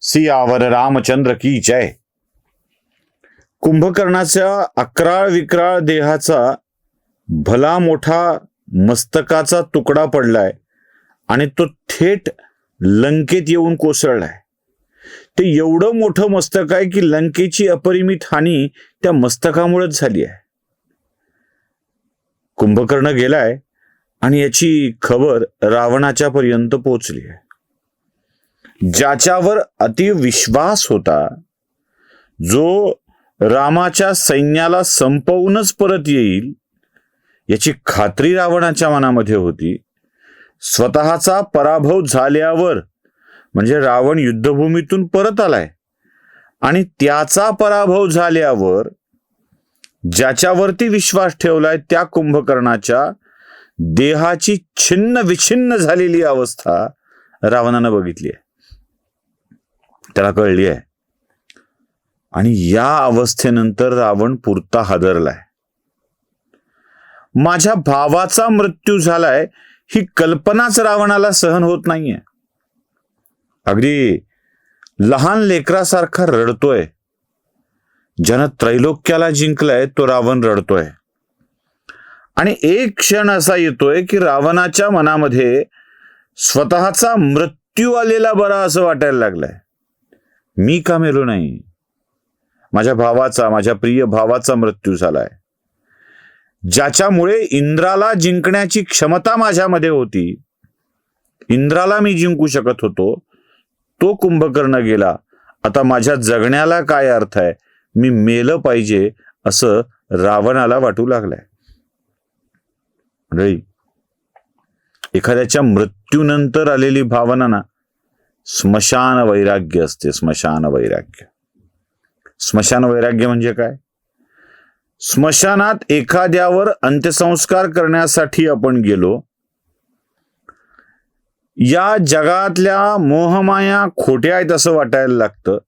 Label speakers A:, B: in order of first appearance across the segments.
A: सियावर रामचंद्र की जय. कुंभकर्णाच्या अकराळ विक्राळ देहाचा भला मोठा मस्तकाचा तुकडा पडलाय आणि तो थेट लंकेत येऊन कोसळलाय. ते एवढं मोठं मस्तक आहे की लंकेची अपरिमित हानी त्या मस्तकामुळेच झाली आहे. कुंभकर्ण गेलाय आणि याची खबर रावणाच्या पर्यंत पोहोचली आहे. ज्याच्यावर अतिविश्वास होता जो रामाच्या सैन्याला संपवूनच परत येईल याची खात्री रावणाच्या मनामध्ये होती. स्वतःचा पराभव झाल्यावर म्हणजे रावण युद्धभूमीतून परत आलाय. आणि त्याचा पराभव झाल्यावर ज्याच्यावरती विश्वास ठेवलाय त्या कुंभकर्णाच्या देहाची छिन्न विछिन्न झालेली अवस्था रावणानं बघितली आहे. त्याला कळली आहे आणि या अवस्थेनंतर रावण पुरता हादरलाय. माझ्या भावाचा मृत्यू झालाय ही कल्पनाच रावणाला सहन होत नाहीये. अगदी लहान लेकरासारखा रडतोय. ज्यानं त्रैलोक्याला जिंकलाय तो रावण रडतोय. आणि एक क्षण असा येतोय की रावणाच्या मनामध्ये स्वतःचा मृत्यू आलेला बरा असं वाटायला लागलाय. मी का मेलो नाही? माझ्या भावाचा माझ्या प्रिय भावाचा मृत्यू झालाय. ज्याच्यामुळे इंद्राला जिंकण्याची क्षमता माझ्यामध्ये होती इंद्राला मी जिंकू शकत होतो तो कुंभकर्ण गेला. आता माझ्या जगण्याला काय अर्थ आहे? मी मेलं पाहिजे असं रावणाला वाटू लागलंय. मंडळी एखाद्याच्या मृत्यूनंतर आलेली भावना ना स्मशान वैराग्य असते स्मशान वैराग्य. स्मशान वैराग्य म्हणजे काय? स्मशानात एखाद्यावर अंत्यसंस्कार करण्यासाठी आपण गेलो या जगातल्या मोहमाया खोट्या आहेत असं वाटायला लागतं.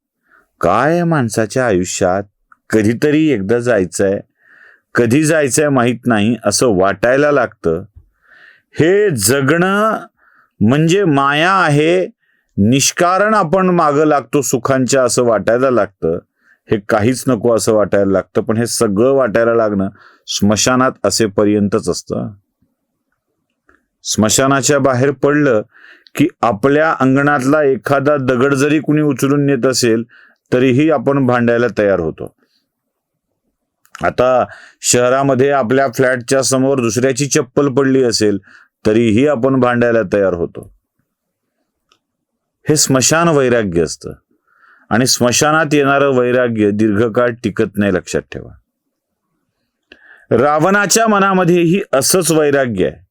A: काय माणसाच्या आयुष्यात? कधीतरी एकदा जायचंय कधी जायचंय माहीत नाही असं वाटायला लागतं. हे जगणं म्हणजे माया आहे निष्कारण आपण मागं लागतो सुखांच्या असं वाटायला लागतं. हे काहीच नको असं वाटायला लागतं पण हे सगळं वाटायला लागणं स्मशानात असेपर्यंतच असतं. स्मशानाच्या बाहेर पडलं की आपल्या अंगणातला एखादा दगड जरी कुणी उचलून नेत असेल तरीही आपण भांडायला तयार होतो. आता शहरामध्ये आपल्या फ्लॅटच्या समोर दुसऱ्याची चप्पल पडली असेल तरीही आपण भांडायला तयार होतो. हे स्मशान वैराग्य असतं. आणि स्मशानात येणारं वैराग्य दीर्घकाळ टिकत नाही लक्षात ठेवा. रावणाच्या मनामध्येही असंच वैराग्य आहे.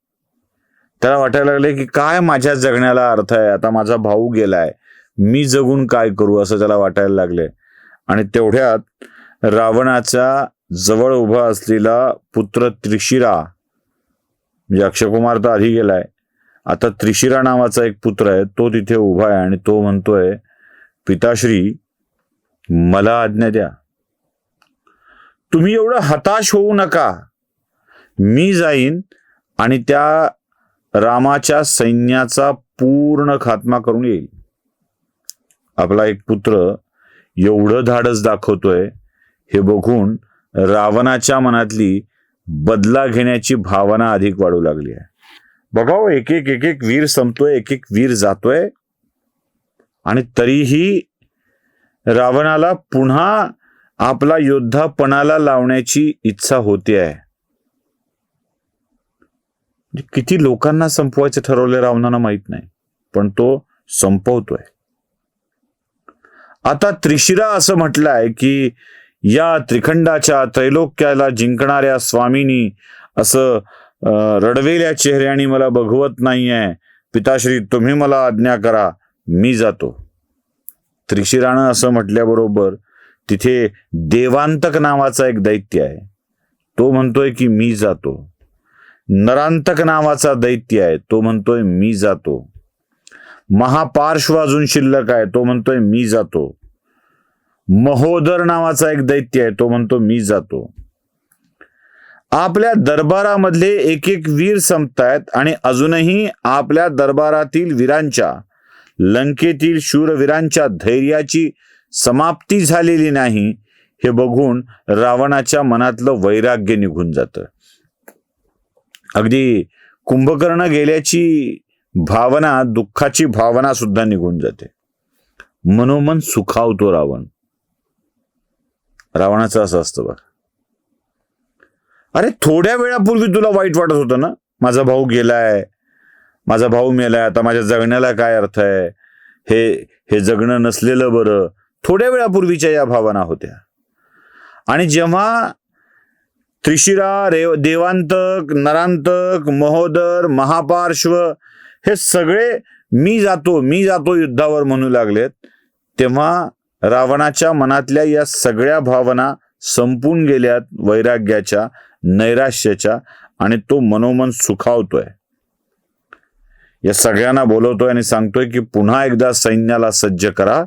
A: त्याला वाटायला लागले की काय माझ्या जगण्याला अर्थ आहे? आता माझा भाऊ गेलाय. मी जगून काय करू असं त्याला वाटायला लागले आणि तेवढ्यात रावणाचा जवळ उभा असलेला पुत्र त्रिशिरा म्हणजे अक्षयकुमार तर आधी गेलाय आता त्रिशिरा नावाचा एक पुत्र आहे तो तिथे उभा आहे आणि तो म्हणतोय पिताश्री मला आज्ञा द्या. तुम्ही एवढं हताश होऊ नका. मी जाईन आणि त्या रामाच्या सैन्याचा पूर्ण खात्मा करून येईल. आपला एक पुत्र एवढं धाडस दाखवतोय हे बघून रावणाच्या मनातली बदला घेण्याची भावना अधिक वाढू लागली आहे. बघाव एक एक एक एक वीर संपतोय एक एक वीर जातोय. आणि तरीही रावणाला पुन्हा आपला योद्धा पणाला लावण्याची इच्छा होते आहे म्हणजे किती लोकांना संपवायचे ठरवले रावणाला माहीत नाही पण तो संपवतोय. आता त्रिशिरा असं म्हटलंय की या त्रिखंडाच्या त्रैलोक्याला जिंकणाऱ्या स्वामीनी असं रडवेल्या चेहऱ्याने मला बघवत नाहीये. पिताश्री तुम्ही मला आज्ञा करा. मी जातो. त्रिशिराणं असं म्हटल्याबरोबर तिथे देवांतक नावाचा एक दैत्य आहे. तो म्हणतोय की मी जातो. नरांतक नावाचा दैत्य आहे. तो म्हणतोय मी जातो. महापार्श्व अजून शिल्लक आहे. तो म्हणतोय मी जातो. महोदर नावाचा एक दैत्य आहे. तो म्हणतो मी जातो. आपल्या दरबारामधले एक एक वीर संपतायत आणि अजूनही आपल्या दरबारातील वीरांच्या लंकेतील शूरवीरांच्या धैर्याची समाप्ती झालेली नाही हे बघून रावणाच्या मनातलं वैराग्य निघून जातं. अगदी कुंभकर्ण गेल्याची भावना दुःखाची भावना सुद्धा निघून जाते. मनोमन सुखावतो रावण. रावणाचं असं असतं बघ. अरे थोड्या वेळापूर्वी तुला वाईट वाटत होतं ना? माझा भाऊ गेलाय. माझा भाऊ मेलाय. आता माझ्या जगण्याला काय अर्थ आहे? हे हे जगणं नसलेलं बरं. थोड्या वेळापूर्वीच्या या भावना होत्या. आणि जेव्हा त्रिशिरा रेव देवांतक नरांतक महोदर महापार्श्व हे सगळे मी जातो मी जातो युद्धावर म्हणू लागलेत तेव्हा रावणाच्या मनातल्या या सगळ्या भावना संपून गेल्यात वैराग्याच्या. नैराश्याच्या आणि तो मनोमन सुखावतोय. या सगळ्यांना बोलवतोय आणि सांगतोय की पुन्हा एकदा सैन्याला सज्ज करा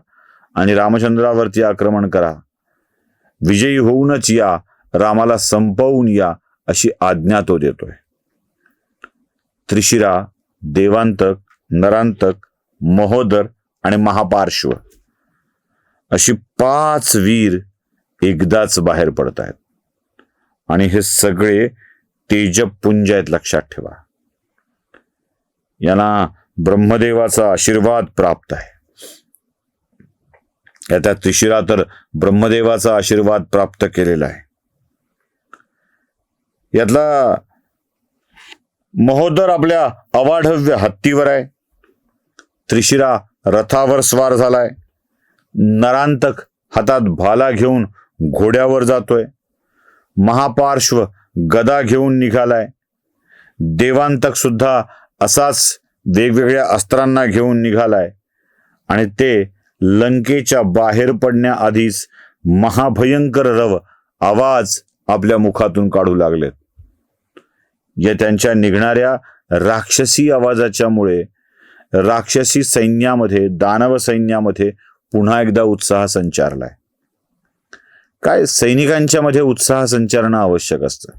A: आणि रामचंद्रावरती आक्रमण करा. विजयी होऊनच या रामाला संपवून या अशी आज्ञा तो देतोय. त्रिशिरा देवांतक नरांतक महोदर आणि महापार्श्व अशी पाच वीर एकदाच बाहेर पडत आहेत आणि हे सगळे तेजपुंज आहेत लक्षात ठेवा. यांना ब्रह्मदेवाचा आशीर्वाद प्राप्त आहे. या त्या त्रिशिरा तर ब्रह्मदेवाचा आशीर्वाद प्राप्त केलेला आहे. यातला महोदर आपल्या अवाढव्य हत्तीवर आहे. त्रिशिरा रथावर स्वार झालाय. नरांतक हातात भाला घेऊन घोड्यावर जातोय. महापार्श्व गदा घेऊन निघालाय. देवांतक सुद्धा असाच वेगवेगळ्या अस्त्रांना घेऊन निघालाय. आणि ते लंकेच्या बाहेर पडण्याआधीच महाभयंकर रव आवाज आपल्या मुखातून काढू लागलेत. या त्यांच्या निघणाऱ्या राक्षसी आवाजाच्यामुळे राक्षसी सैन्यामध्ये दानव सैन्यामध्ये पुन्हा एकदा उत्साह संचारलाय. काय सैनिकांच्या मध्ये उत्साह संचारणं आवश्यक असतं.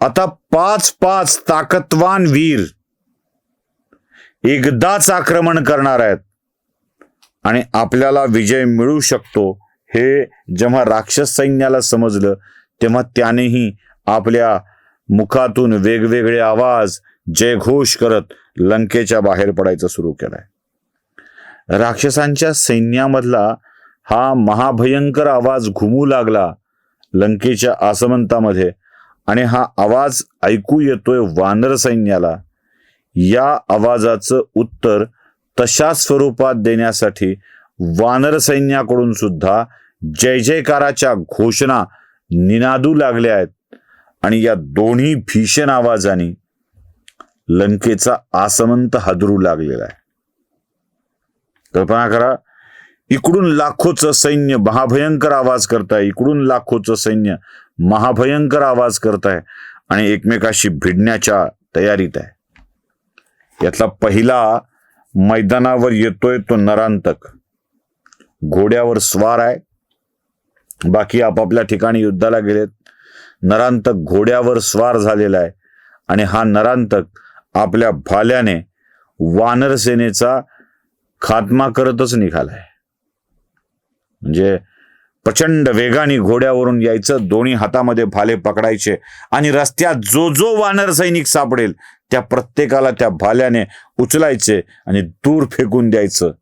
A: आता पाच पाच ताकदवान वीर एकदाच आक्रमण करणार आहेत आणि आपल्याला विजय मिळू शकतो हे जेव्हा राक्षस सैन्याला समजलं तेव्हा त्यानेही आपल्या मुखातून वेगवेगळे आवाज जयघोष करत लंकेच्या बाहेर पडायचं सुरू केलंय. राक्षसांच्या सैन्यामधला हा महाभयंकर आवाज घुमू लागला लंकेच्या आसमंतामध्ये आणि हा आवाज ऐकू येतोय वानर सैन्याला. या आवाजाचं उत्तर तशा स्वरूपात देण्यासाठी वानर सैन्याकडून सुद्धा जय जयकाराच्या घोषणा निनादू लागल्या आहेत आणि या दोन्ही भीषण आवाजाने लंकेचा आसमंत हादरू लागलेला आहे. कल्पना करा इकडून लाखोचं सैन्य महाभयंकर आवाज करताय. इकडून लाखोचं सैन्य महाभयंकर आवाज करताय आणि एकमेकाशी भिडण्याच्या तयारीत आहे. यातला पहिला मैदानावर येतोय तो नरांतक. घोड्यावर स्वार आहे. बाकी आपापल्या ठिकाणी युद्धाला गेलेत. नरांतक घोड्यावर स्वार झालेला आहे आणि हा नरांतक आपल्या भाल्याने वानरसेनेचा खात्मा करतच निघालाय. म्हणजे प्रचंड वेगाने घोड्यावरून यायचं दोन्ही हातामध्ये भाले पकडायचे आणि रस्त्यात जो जो वानर सैनिक सापडेल त्या प्रत्येकाला त्या भाल्याने उचलायचे आणि दूर फेकून द्यायचं.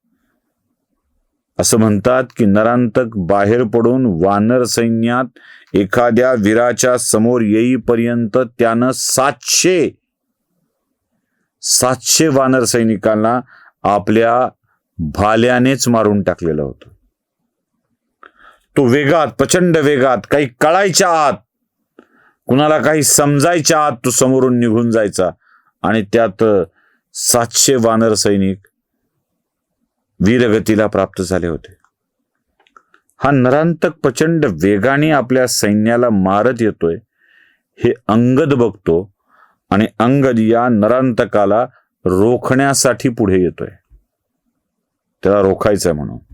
A: असं म्हणतात की नरांतक बाहेर पडून वानर सैन्यात एखाद्या वीराच्या समोर येईपर्यंत त्यानं सातशे सातशे वानर सैनिकांना आपल्या भाल्यानेच मारून टाकलेलं होतं. तो वेगात प्रचंड वेगात काही कळायच्या आत कुणाला काही समजायच्या आत तो समोरून निघून जायचा. आणि त्यात सातशे वानर सैनिक वीरगतीला प्राप्त झाले होते. हा नरांतक प्रचंड वेगाने आपल्या सैन्याला मारत येतोय हे अंगद बघतो आणि अंगद या नरांतकाला रोखण्यासाठी पुढे येतोय. त्याला रोखायचंय म्हणून.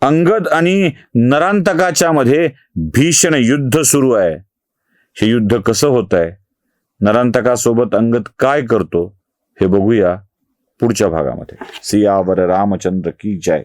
A: अंगद आणि नरांतकाच्या मध्ये भीषण युद्ध सुरू आहे. हे युद्ध कसं होत आहे नरांतकासोबत अंगद काय करतो? हे बघूया पुढच्या भागामध्ये. सियावर रामचंद्र की जय.